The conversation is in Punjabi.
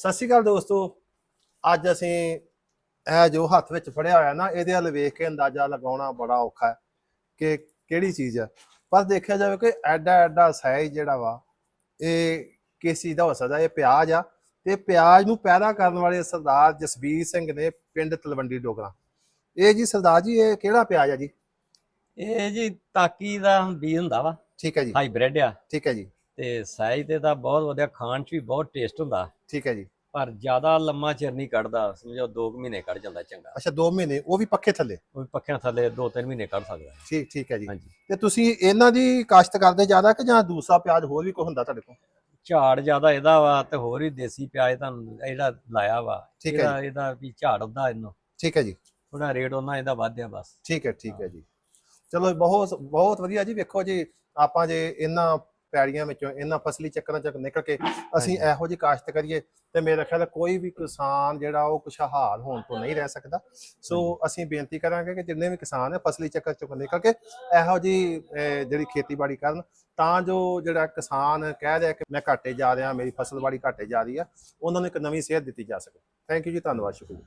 ਸਤਿ ਸ਼੍ਰੀ ਅਕਾਲ ਦੋਸਤੋ। ਅੱਜ ਅਸੀਂ ਇਹ ਜੋ ਹੱਥ ਵਿੱਚ ਫੜਿਆ ਹੋਇਆ ਨਾ ਇਹਦੇ ਵੱਲ ਵੇਖ ਕੇ ਅੰਦਾਜ਼ਾ ਲਗਾਉਣਾ ਬੜਾ ਔਖਾ ਹੈ ਕਿ ਕਿਹੜੀ ਚੀਜ਼ ਹੈ। ਪਰ ਦੇਖਿਆ ਜਾਵੇ ਕਿ ਐਡਾ ਐਡਾ ਸਾਈਜ਼ ਜਿਹੜਾ ਵਾ ਇਹ ਕਿਸ ਚੀਜ਼ ਦਾ ਹੋ ਸਕਦਾ? ਇਹ ਪਿਆਜ਼ ਆ। ਤੇ ਪਿਆਜ਼ ਨੂੰ ਪੈਦਾ ਕਰਨ ਵਾਲੇ ਸਰਦਾਰ ਜਸਬੀਰ ਸਿੰਘ ਨੇ ਪਿੰਡ ਤਲਵੰਡੀ ਡੋਗਰਾ। ਇਹ ਜੀ ਸਰਦਾਰ ਜੀ ਇਹ ਕਿਹੜਾ ਪਿਆਜ਼ ਆ ਜੀ? ਇਹ ਜੀ ਤਾਕੀ ਦਾ ਬੀ ਹੁੰਦਾ ਵਾ। ਠੀਕ ਹੈ ਜੀ। ਹਾਈਬ੍ਰਿਡ ਆ। ਠੀਕ ਹੈ ਜੀ। ਤੇ ਸਾਈਜ਼ ਤੇ ਤਾਂ ਬਹੁਤ ਵਧੀਆ ਖਾਣ ਚ ਵੀ ਬਹੁਤ ਟੇਸਟ ਹੁੰਦਾ। ਠੀਕ ਹੈ ਜੀ। ਪਰ ਜ਼ਿਆਦਾ ਲੰਮਾ ਚਿਰ ਨਹੀਂ ਕੱਢਦਾ ਸਮਝੋ 2 ਮਹੀਨੇ ਕੱਢ ਜਾਂਦਾ ਚੰਗਾ। ਅੱਛਾ 2 ਮਹੀਨੇ ਉਹ ਵੀ ਪੱਖੇ ਥੱਲੇ? ਉਹ ਵੀ ਪੱਖਿਆਂ ਥੱਲੇ 2-3 ਮਹੀਨੇ ਕੱਢ ਸਕਦਾ। ਠੀਕ ਠੀਕ ਹੈ ਜੀ। ਹਾਂਜੀ। ਤੇ ਤੁਸੀਂ ਇਹਨਾਂ ਦੀ ਕਾਸ਼ਤ ਕਰਦੇ ਜ਼ਿਆਦਾ ਕਿ ਜਾਂ ਦੂਸਰਾ ਪਿਆਜ਼ ਹੋਰ ਵੀ ਕੋਈ ਹੁੰਦਾ ਤੁਹਾਡੇ ਕੋਲ? ਝਾੜ ਜ਼ਿਆਦਾ ਇਹਦਾ ਵਾ ਤੇ ਹੋਰ ਵੀ ਦੇਸੀ ਪਿਆਜ਼ ਤੁਹਾਨੂੰ ਜਿਹੜਾ ਲਾਇਆ ਵਾ। ਠੀਕ ਹੈ ਇਹਦਾ ਇਹਦਾ ਵੀ ਝਾੜ ਹੁੰਦਾ ਇਹਨੂੰ। ਠੀਕ ਹੈ ਜੀ। ਥੋੜਾ ਰੇਟ ਉਹਨਾਂ ਇਹਦਾ ਵਧਿਆ ਬਸ। ਠੀਕ ਹੈ ਠੀਕ ਹੈ। ਜੀ। ਚਲੋ ਬਹੁਤ ਬਹੁਤ ਵਧੀਆ ਜੀ ਵੇਖੋ ਜੀ ਆਪਾਂ ਜੇ ਇਹਨਾਂ ਪੈੜੀਆਂ ਵਿੱਚੋਂ ਇਹਨਾਂ ਫਸਲੀ ਚੱਕਰਾਂ ਚੋਂ ਨਿਕਲ ਕੇ ਅਸੀਂ। ਇਹੋ ਜਿਹੀ ਕਾਸ਼ਤ ਕਰੀਏ ਤੇ ਮੇਰੇ ਖਿਆਲ ਕੋਈ ਵੀ ਕਿਸਾਨ ਜਿਹੜਾ ਉਹ ਖੁਸ਼ਹਾਲ ਹੋਣ ਤੋਂ ਨਹੀਂ ਰਹਿ ਸਕਦਾ। ਸੋ ਅਸੀਂ ਬੇਨਤੀ ਕਰਾਂਗੇ ਕਿ ਜਿੰਨੇ ਵੀ ਕਿਸਾਨ ਹੈ ਫਸਲੀ ਚੱਕਰ ਚੋਂ ਨਿਕਲ ਕੇ ਇਹੋ ਜਿਹੀ ਜਿਹੜੀ ਖੇਤੀਬਾੜੀ ਕਰਨ ਤਾਂ ਜੋ ਜਿਹੜਾ ਕਿਸਾਨ ਕਹਿ ਰਿਹਾ ਕਿ ਮੈਂ ਘਾਟੇ ਜਾ ਰਿਹਾ ਮੇਰੀ ਫਸਲਬਾੜੀ ਘਾਟੇ ਜਾ ਰਹੀ ਆ ਉਹਨਾਂ ਨੂੰ ਇੱਕ ਨਵੀਂ ਸੇਧ ਦਿੱਤੀ ਜਾ ਸਕੇ। ਥੈਂਕ ਯੂ ਜੀ ਧੰਨਵਾਦ ਸ਼ੁਕਰੀਆ।